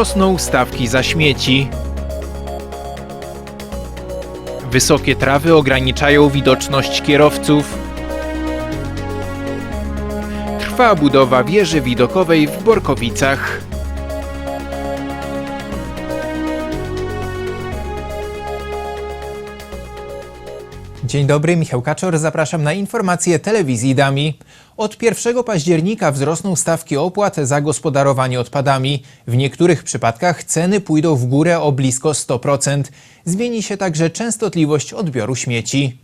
Wzrosną stawki za śmieci. Wysokie trawy ograniczają widoczność kierowców. Trwa budowa wieży widokowej w Borkowicach. Dzień dobry, Michał Kaczor, zapraszam na informacje telewizji Dami. Od 1 października wzrosną stawki opłat za gospodarowanie odpadami. W niektórych przypadkach ceny pójdą w górę o blisko 100%. Zmieni się także częstotliwość odbioru śmieci.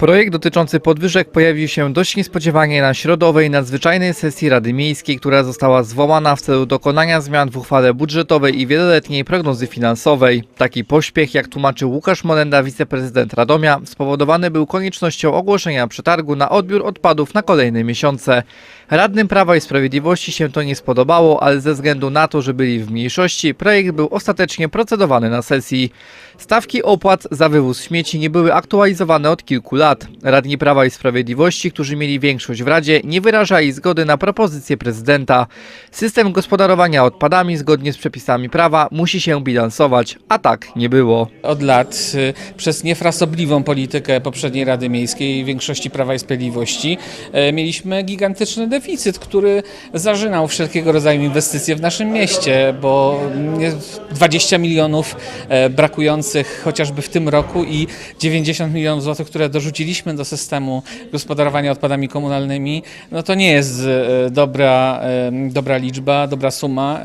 Projekt dotyczący podwyżek pojawił się dość niespodziewanie na środowej nadzwyczajnej sesji Rady Miejskiej, która została zwołana w celu dokonania zmian w uchwale budżetowej i wieloletniej prognozy finansowej. Taki pośpiech, jak tłumaczył Łukasz Molenda, wiceprezydent Radomia, spowodowany był koniecznością ogłoszenia przetargu na odbiór odpadów na kolejne miesiące. Radnym Prawa i Sprawiedliwości się to nie spodobało, ale ze względu na to, że byli w mniejszości, projekt był ostatecznie procedowany na sesji. Stawki opłat za wywóz śmieci nie były aktualizowane od kilku lat. Radni Prawa i Sprawiedliwości, którzy mieli większość w Radzie, nie wyrażali zgody na propozycję prezydenta. System gospodarowania odpadami zgodnie z przepisami prawa musi się bilansować, a tak nie było. Od lat y, przez niefrasobliwą politykę poprzedniej Rady Miejskiej większości Prawa i Sprawiedliwości e, mieliśmy gigantyczny deficyt, który zażynał wszelkiego rodzaju inwestycje w naszym mieście, bo mm, 20 milionów e, brakujących chociażby w tym roku i 90 milionów złotych, które dorzuciliśmy do systemu gospodarowania odpadami komunalnymi, no to nie jest e, dobra, e, dobra liczba, dobra suma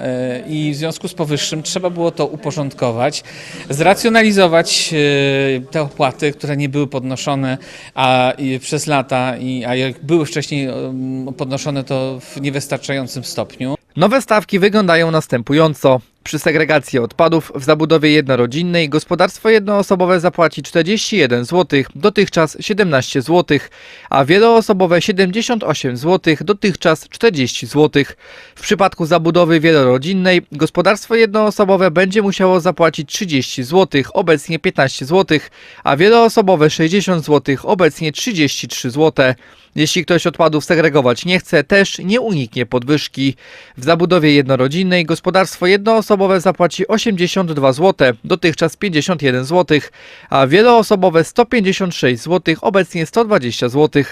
i w związku z powyższym trzeba było to uporządkować, zracjonalizować te opłaty, które nie były podnoszone a, przez lata, i, a jak były wcześniej em, podnoszone, to w niewystarczającym stopniu. Nowe stawki wyglądają następująco. Przy segregacji odpadów w zabudowie jednorodzinnej gospodarstwo jednoosobowe zapłaci 41 zł, dotychczas 17 zł, a wieloosobowe 78 zł, dotychczas 40 zł. W przypadku zabudowy wielorodzinnej gospodarstwo jednoosobowe będzie musiało zapłacić 30 zł, obecnie 15 zł, a wieloosobowe 60 zł, obecnie 33 zł. Jeśli ktoś odpadów segregować nie chce, też nie uniknie podwyżki. W zabudowie jednorodzinnej gospodarstwo jednoosobowe zapłaci 82 zł, dotychczas 51 zł, a wieloosobowe 156 zł, obecnie 120 zł.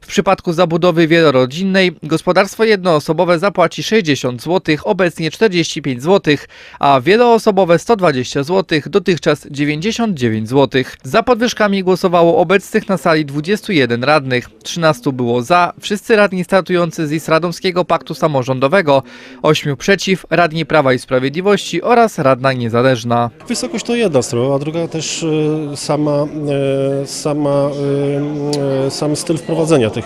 W przypadku zabudowy wielorodzinnej gospodarstwo jednoosobowe zapłaci 60 zł, obecnie 45 zł, a wieloosobowe 120 zł, dotychczas 99 zł. Za podwyżkami głosowało obecnych na sali 21 radnych, 13 było za, wszyscy radni startujący z list Radomskiego Paktu Samorządowego, 8 przeciw, radni Prawa i Sprawiedliwości oraz radna niezależna. Wysokość to jedna sprawa, a druga też e, sama, e, sama, e, sam styl wprowadzenia tych,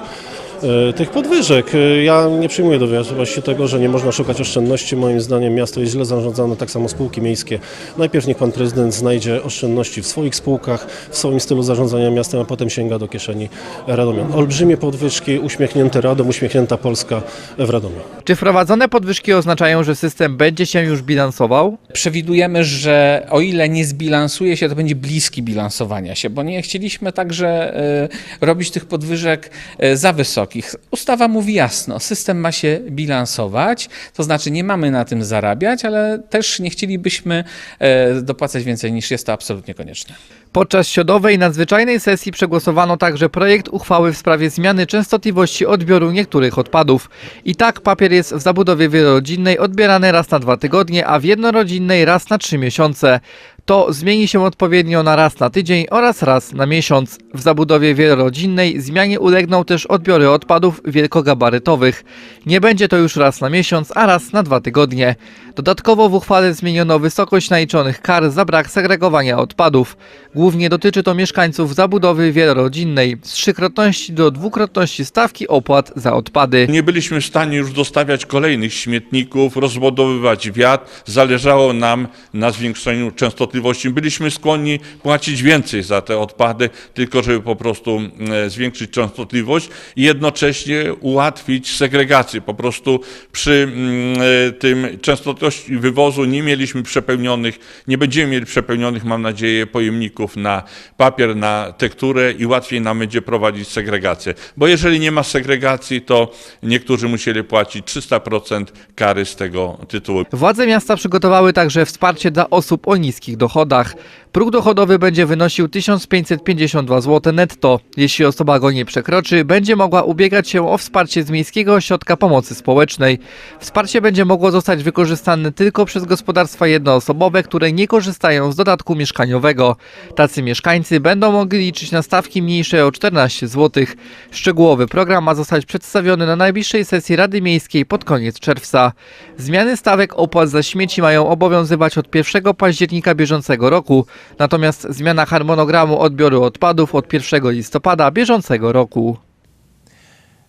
tych podwyżek. E, Ja nie przyjmuję do wiadomości tego, że nie można szukać oszczędności. Moim zdaniem miasto jest źle zarządzane, tak samo spółki miejskie. Najpierw niech pan prezydent znajdzie oszczędności w swoich spółkach, w swoim stylu zarządzania miastem, a potem sięga do kieszeni Radomian. Olbrzymie podwyżki, uśmiechnięty Radom, uśmiechnięta Polska w Radomiu. Czy wprowadzone podwyżki oznaczają, że system będzie się już bilansował? Przewidujemy, że o ile nie zbilansuje się, to będzie bliski bilansowania się, bo nie chcieliśmy także e, robić tych podwyżek e, za wysokich. Ustawa mówi jasno, system ma się bilansować, to znaczy nie mamy na tym zarabiać, ale też nie chcielibyśmy e, dopłacać więcej niż jest to absolutnie konieczne. Podczas środowej nadzwyczajnej sesji przegłosowano także projekt uchwały w sprawie zmiany częstotliwości odbioru niektórych odpadów. I tak papier jest w zabudowie wielorodzinnej odbierany raz na dwa tygodnie, a w jednorodzinnej raz na trzy miesiące. To zmieni się odpowiednio na raz na tydzień oraz raz na miesiąc. W zabudowie wielorodzinnej zmianie ulegną też odbiory odpadów wielkogabarytowych. Nie będzie to już raz na miesiąc, a raz na dwa tygodnie. Dodatkowo w uchwale zmieniono wysokość naliczonych kar za brak segregowania odpadów. Głównie dotyczy to mieszkańców zabudowy wielorodzinnej z trzykrotności do dwukrotności stawki opłat za odpady. Nie byliśmy w stanie już dostawiać kolejnych śmietników, rozbudowywać wiatr. Zależało nam na zwiększeniu częstotliwości. Byliśmy skłonni płacić więcej za te odpady, tylko żeby po prostu e, zwiększyć częstotliwość i jednocześnie ułatwić segregację. Po prostu przy mm, e, tym częstotliwości wywozu nie mieliśmy przepełnionych, nie będziemy mieli przepełnionych, mam nadzieję, pojemników na papier, na tekturę i łatwiej nam będzie prowadzić segregację. Bo jeżeli nie ma segregacji, to niektórzy musieli płacić 300% kary z tego tytułu. Władze miasta przygotowały także wsparcie dla osób o niskich dochodach. Próg dochodowy będzie wynosił 1552 zł netto. Jeśli osoba go nie przekroczy, będzie mogła ubiegać się o wsparcie z Miejskiego Ośrodka Pomocy Społecznej. Wsparcie będzie mogło zostać wykorzystane tylko przez gospodarstwa jednoosobowe, które nie korzystają z dodatku mieszkaniowego. Tacy mieszkańcy będą mogli liczyć na stawki mniejsze o 14 zł. Szczegółowy program ma zostać przedstawiony na najbliższej sesji Rady Miejskiej pod koniec czerwca. Zmiany stawek opłat za śmieci mają obowiązywać od 1 października bieżącego roku, natomiast zmiana harmonogramu odbioru odpadów od 1 listopada bieżącego roku.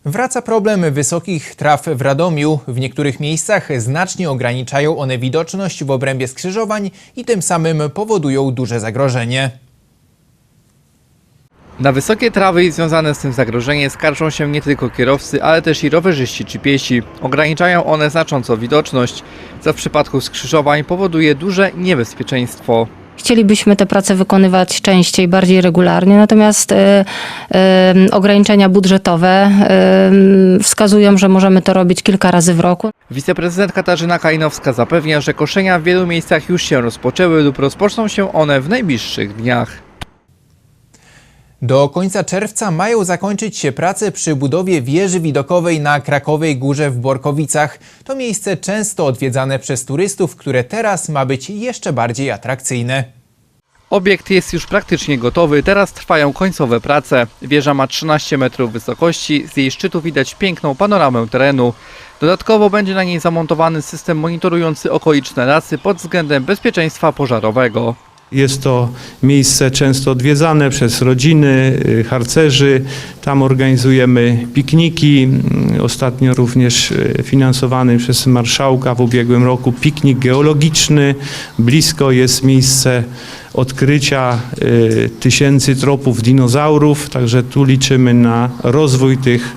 Wraca problem wysokich traw w Radomiu. W niektórych miejscach znacznie ograniczają one widoczność w obrębie skrzyżowań i tym samym powodują duże zagrożenie. Na wysokie trawy i związane z tym zagrożenie skarżą się nie tylko kierowcy, ale też i rowerzyści czy piesi. Ograniczają one znacząco widoczność, co w przypadku skrzyżowań powoduje duże niebezpieczeństwo. Chcielibyśmy te prace wykonywać częściej, bardziej regularnie, natomiast e, e, ograniczenia budżetowe e, wskazują, że możemy to robić kilka razy w roku. Wiceprezydent Katarzyna Kalinowska zapewnia, że koszenia w wielu miejscach już się rozpoczęły lub rozpoczną się one w najbliższych dniach. Do końca czerwca mają zakończyć się prace przy budowie wieży widokowej na Krakowej Górze w Borkowicach. To miejsce często odwiedzane przez turystów, które teraz ma być jeszcze bardziej atrakcyjne. Obiekt jest już praktycznie gotowy, teraz trwają końcowe prace. Wieża ma 13 metrów wysokości, z jej szczytu widać piękną panoramę terenu. Dodatkowo będzie na niej zamontowany system monitorujący okoliczne lasy pod względem bezpieczeństwa pożarowego. Jest to miejsce często odwiedzane przez rodziny, y, harcerzy. Tam organizujemy pikniki. Mm, Ostatnio również y, finansowany przez marszałka w ubiegłym roku piknik geologiczny. Blisko jest miejsce odkrycia y, tysięcy tropów dinozaurów, także tu liczymy na rozwój tych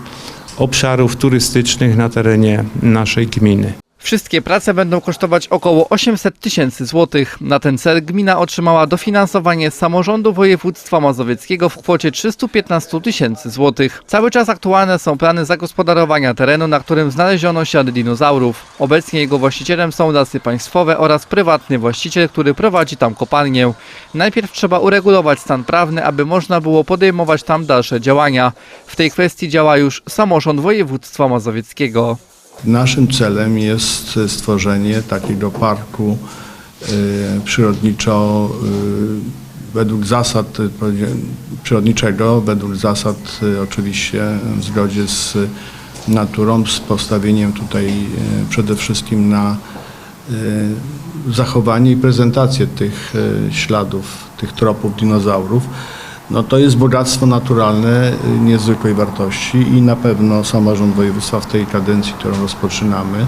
obszarów turystycznych na terenie naszej gminy. Wszystkie prace będą kosztować około 800 tysięcy złotych. Na ten cel gmina otrzymała dofinansowanie z samorządu województwa mazowieckiego w kwocie 315 tysięcy złotych. Cały czas aktualne są plany zagospodarowania terenu, na którym znaleziono ślady dinozaurów. Obecnie jego właścicielem są lasy państwowe oraz prywatny właściciel, który prowadzi tam kopalnię. Najpierw trzeba uregulować stan prawny, aby można było podejmować tam dalsze działania. W tej kwestii działa już samorząd województwa mazowieckiego. Naszym celem jest stworzenie takiego parku y, przyrodniczo y, według zasad przyrodniczego, według zasad y, oczywiście w zgodzie z naturą, z postawieniem tutaj przede wszystkim na zachowanie i prezentację tych śladów, tych tropów dinozaurów. No to jest bogactwo naturalne y, niezwykłej wartości i na pewno samorząd województwa w tej kadencji, którą rozpoczynamy,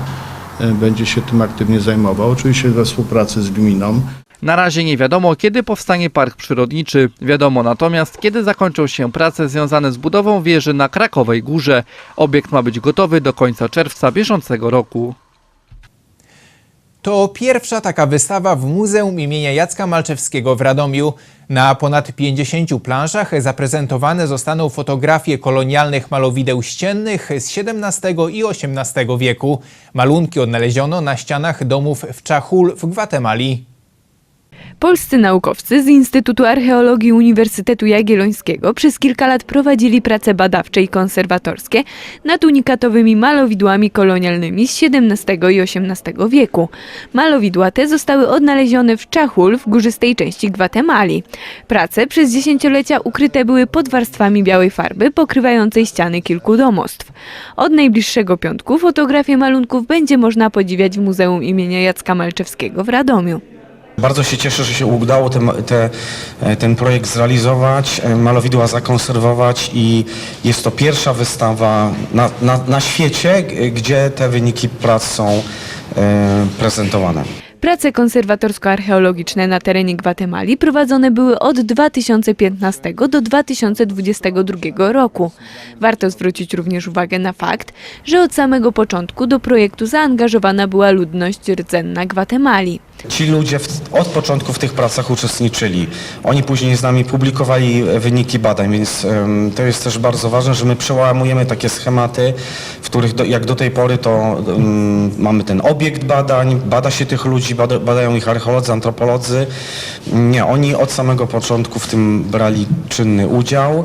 y, będzie się tym aktywnie zajmował. Oczywiście we współpracy z gminą. Na razie nie wiadomo, kiedy powstanie park przyrodniczy. Wiadomo natomiast, kiedy zakończą się prace związane z budową wieży na Krakowej Górze. Obiekt ma być gotowy do końca czerwca bieżącego roku. To pierwsza taka wystawa w Muzeum imienia Jacka Malczewskiego w Radomiu. Na ponad 50 planszach zaprezentowane zostaną fotografie kolonialnych malowideł ściennych z XVII i XVIII wieku. Malunki odnaleziono na ścianach domów w Czachul w Gwatemali. Polscy naukowcy z Instytutu Archeologii Uniwersytetu Jagiellońskiego przez kilka lat prowadzili prace badawcze i konserwatorskie nad unikatowymi malowidłami kolonialnymi z XVII i XVIII wieku. Malowidła te zostały odnalezione w Czachul w górzystej części Gwatemali. Prace przez dziesięciolecia ukryte były pod warstwami białej farby pokrywającej ściany kilku domostw. Od najbliższego piątku fotografię malunków będzie można podziwiać w Muzeum imienia Jacka Malczewskiego w Radomiu. Bardzo się cieszę, że się udało ten, te, ten projekt zrealizować, e, malowidła zakonserwować i jest to pierwsza wystawa na, na, na świecie, gdzie te wyniki prac są e, prezentowane. Prace konserwatorsko-archeologiczne na terenie Gwatemali prowadzone były od 2015 do 2022 roku. Warto zwrócić również uwagę na fakt, że od samego początku do projektu zaangażowana była ludność rdzenna Gwatemali. Ci ludzie w, od początku w tych pracach uczestniczyli. Oni później z nami publikowali e, wyniki badań, więc to jest też bardzo ważne, że my przełamujemy takie schematy, w których do, jak do tej pory to mamy ten obiekt badań, bada się tych ludzi, bada, badają ich archeolodzy, antropolodzy. Nie, oni od samego początku w tym brali czynny udział.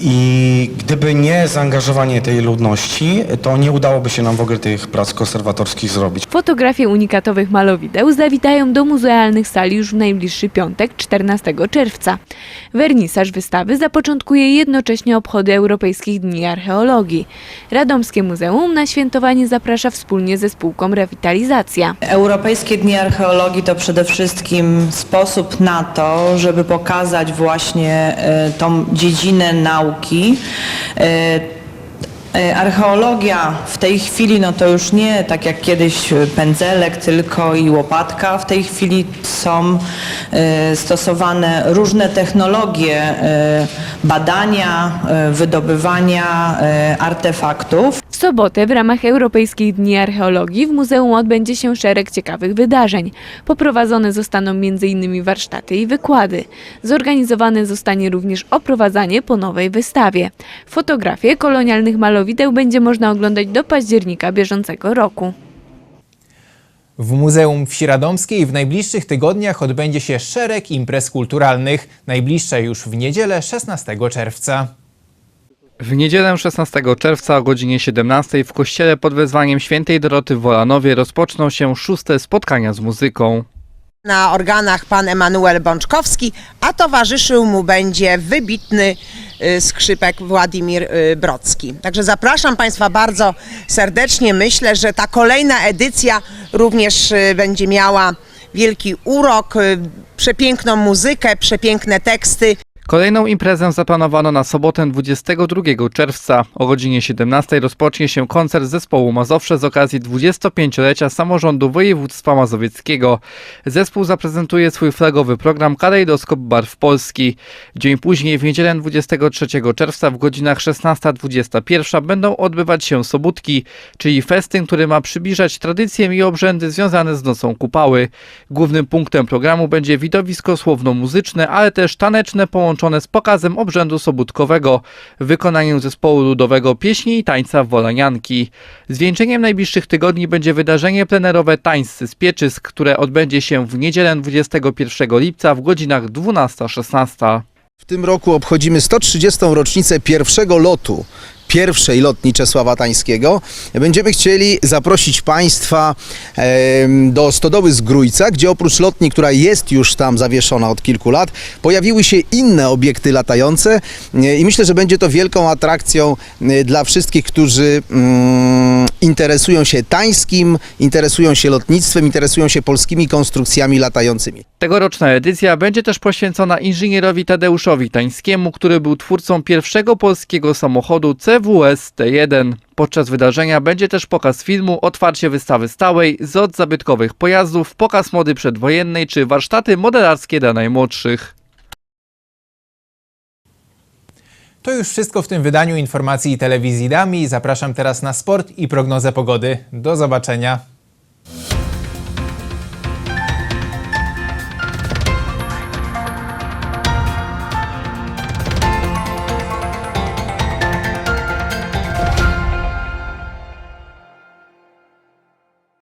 I gdyby nie zaangażowanie tej ludności, to nie udałoby się nam w ogóle tych prac konserwatorskich zrobić. Fotografie unikatowych malowideł zawitają do muzealnych sali już w najbliższy piątek, 14 czerwca. Wernisaż wystawy zapoczątkuje jednocześnie obchody Europejskich Dni Archeologii. Radomskie Muzeum na świętowanie zaprasza wspólnie ze spółką Rewitalizacja. Europejskie Dni Archeologii to przede wszystkim sposób na to, żeby pokazać właśnie e, tą dziedzinę nauki. E, Archeologia w tej chwili, no to już nie tak jak kiedyś e, pędzelek tylko i łopatka. W tej chwili są e, stosowane różne technologie badania, wydobywania artefaktów. W sobotę w ramach Europejskich Dni Archeologii w muzeum odbędzie się szereg ciekawych wydarzeń. Poprowadzone zostaną m.in. warsztaty i wykłady. Zorganizowane zostanie również oprowadzanie po nowej wystawie. Fotografie kolonialnych malowideł będzie można oglądać do października bieżącego roku. W Muzeum Wsi Radomskiej w najbliższych tygodniach odbędzie się szereg imprez kulturalnych. Najbliższe już w niedzielę 16 czerwca. W niedzielę 16 czerwca o godzinie 17 w kościele pod wezwaniem świętej Doroty w Wolanowie rozpoczną się szóste spotkania z muzyką. Na organach pan Emanuel Bączkowski, a towarzyszył mu będzie wybitny y, skrzypek Władimir y, Brocki. Także zapraszam Państwa bardzo serdecznie. Myślę, że ta kolejna edycja również y, będzie miała wielki urok, przepiękną muzykę, przepiękne teksty. Kolejną imprezę zaplanowano na sobotę 22 czerwca. O godzinie 17 rozpocznie się koncert zespołu Mazowsze z okazji 25-lecia samorządu województwa mazowieckiego. Zespół zaprezentuje swój flagowy program Kalejdoskop Barw Polski. Dzień później, w niedzielę 23 czerwca w godzinach 16-21 będą odbywać się sobótki, czyli festyn, który ma przybliżać tradycje i obrzędy związane z Nocą Kupały. Głównym punktem programu będzie widowisko słowno-muzyczne, ale też taneczne połączone z pokazem obrzędu sobótkowego w wykonaniu zespołu ludowego pieśni i tańca Wolanianki. Zwieńczeniem najbliższych tygodni będzie wydarzenie plenerowe Tańscy z Pieczysk, które odbędzie się w niedzielę 21 lipca w godzinach 12-16. W tym roku obchodzimy 130. rocznicę pierwszego lotu pierwszej lotni Czesława Tańskiego. Będziemy chcieli zaprosić Państwa do Stodoły z Grójca, gdzie oprócz lotni, która jest już tam zawieszona od kilku lat, pojawiły się inne obiekty latające e, i myślę, że będzie to wielką atrakcją e, dla wszystkich, którzy mm, interesują się tańskim, interesują się lotnictwem, interesują się polskimi konstrukcjami latającymi. Tegoroczna edycja będzie też poświęcona inżynierowi Tadeuszowi Tańskiemu, który był twórcą pierwszego polskiego samochodu CWS T1. Podczas wydarzenia będzie też pokaz filmu, otwarcie wystawy stałej, z zabytkowych pojazdów, pokaz mody przedwojennej czy warsztaty modelarskie dla najmłodszych. To już wszystko w tym wydaniu informacji telewizji Dami. Zapraszam teraz na sport i prognozę pogody. Do zobaczenia.